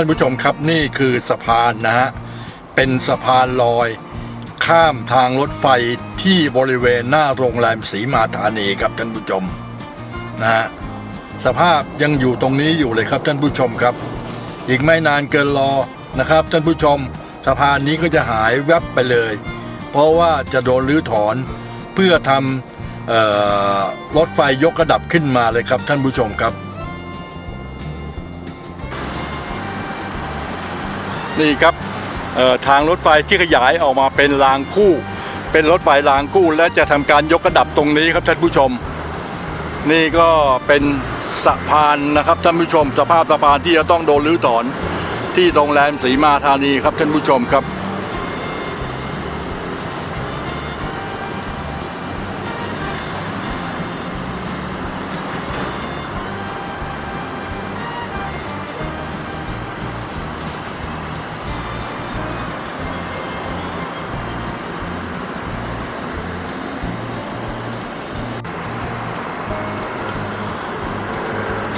ท่านผู้ชมครับนี่คือสะพานนะฮะเป็นสะพานลอย ข้ามทางรถไฟที่บริเวณหน้าโรงแรมศรีมาธานีครับท่านผู้ชมนะฮะสภาพยังอยู่ตรงนี้อยู่เลยครับท่านผู้ชมครับ อีกไม่นานเกินรอนะครับท่านผู้ชมสะพานนี้ก็จะหายแวบไปเลย เพราะว่าจะโดนรื้อถอนเพื่อทำรถไฟยกระดับขึ้นมาเลยครับท่านผู้ชมครับ นี่ครับทางรถไฟที่ขยายออกมาเป็นรางคู่ เป็นรถไฟรางคู่และจะทำการยกระดับตรงนี้ครับท่านผู้ชม นี่ก็เป็นสะพานนะครับท่านผู้ชม สภาพสะพานที่จะต้องโดนรื้อถอนที่โรงแรมศรีมาธานีครับท่านผู้ชมครับ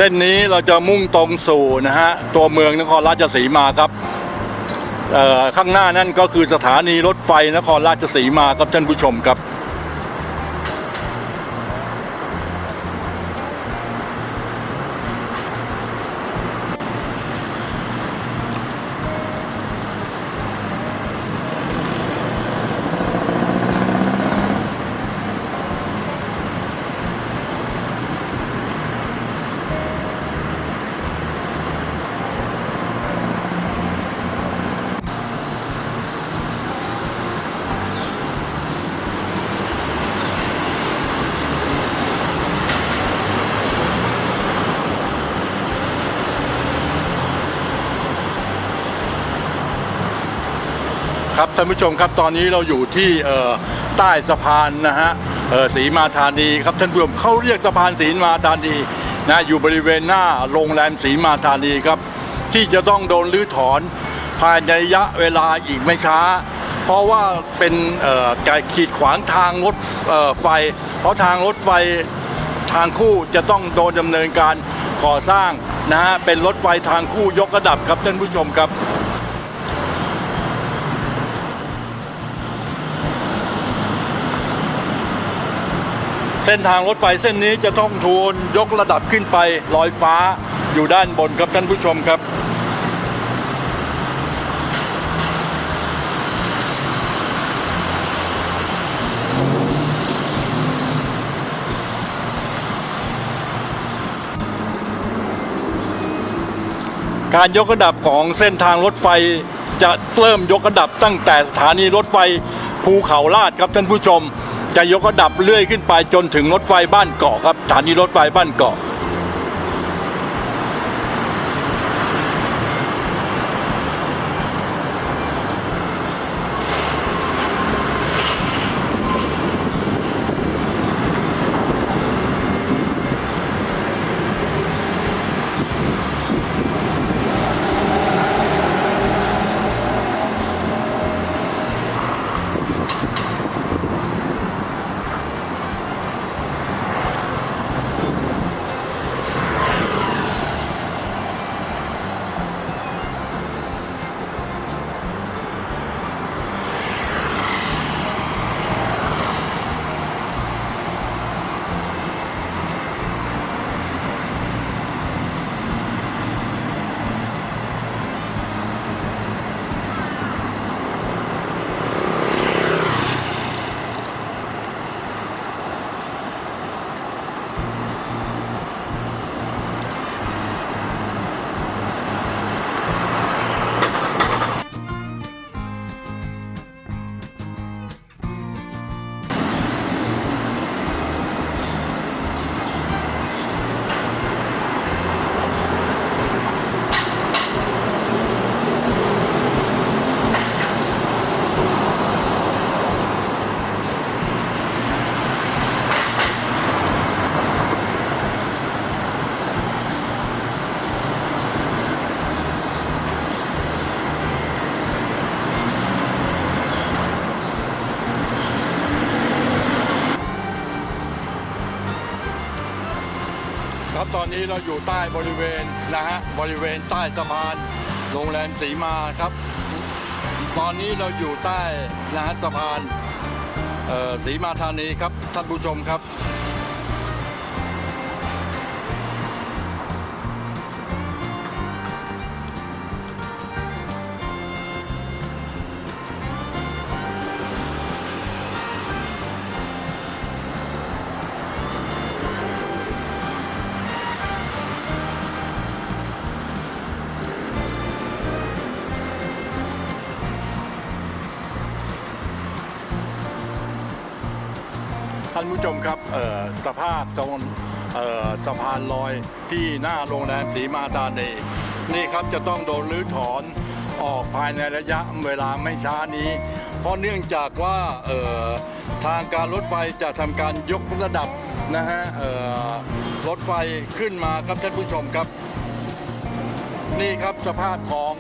เส้นนี้เราจะมุ่งตรงสู่นะฮะตัวเมืองนครราชสีมาครับเอ่อข้างหน้านั่นก็คือสถานีรถไฟนครราชสีมาครับท่านผู้ชมครับ ครับท่านผู้ชมครับตอนนี้เราอยู่ที่ใต้สะพานนะฮะศรีมาธานีครับท่านผู้ชมเขาเรียกสะพานศรีมาธานีนะอยู่บริเวณหน้าโรงแรมศรีมาธานีครับ ที่จะต้องโดนรื้อถอนภายในระยะเวลาอีกไม่ช้า เพราะว่าเป็นการขีดขวางทางรถไฟ เพราะทางรถไฟทางคู่จะต้องโดนดำเนินการก่อสร้างนะฮะเป็นรถไฟทางคู่ยกระดับครับท่านผู้ชมครับ เส้นทางรถไฟเส้นนี้จะต้องทูนยกระดับขึ้นไปลอยฟ้าอยู่ด้านบนครับท่านผู้ชมครับ การยกระดับของเส้นทางรถไฟจะเริ่มยกระดับตั้งแต่สถานีรถไฟภูเขาลาดครับท่านผู้ชม จะยกระดับเรื่อยขึ้นไปจนถึงรถไฟบ้านเกาะครับสถานีรถไฟบ้านเกาะ ครับตอนนี้เราอยู่ใต้บริเวณนะฮะบริเวณใต้สะพานโรงแรมสีมาครับ ตอนนี้เราอยู่ใต้นะฮะสะพานสีมาธานีครับท่านผู้ชมครับ ท่านผู้ชมครับสภาพตรงเอ่อสะพานลอยที่หน้าโรงแรมสีมาตานีนี่ครับจะต้องโดนรื้อถอนออกภายในระยะเวลาไม่ช้านี้ เพราะเนื่องจากว่าทางการรถไฟจะทำการยกระดับนะฮะรถไฟขึ้นมาครับท่านผู้ชมครับ นี่ครับสภาพของ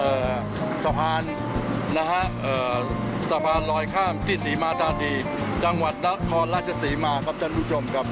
ออสะพานนะฮะสะพานลอยข้ามที่สีมาตาดี จังหวัดนครราชสีมาครับท่านผู้ชมครับ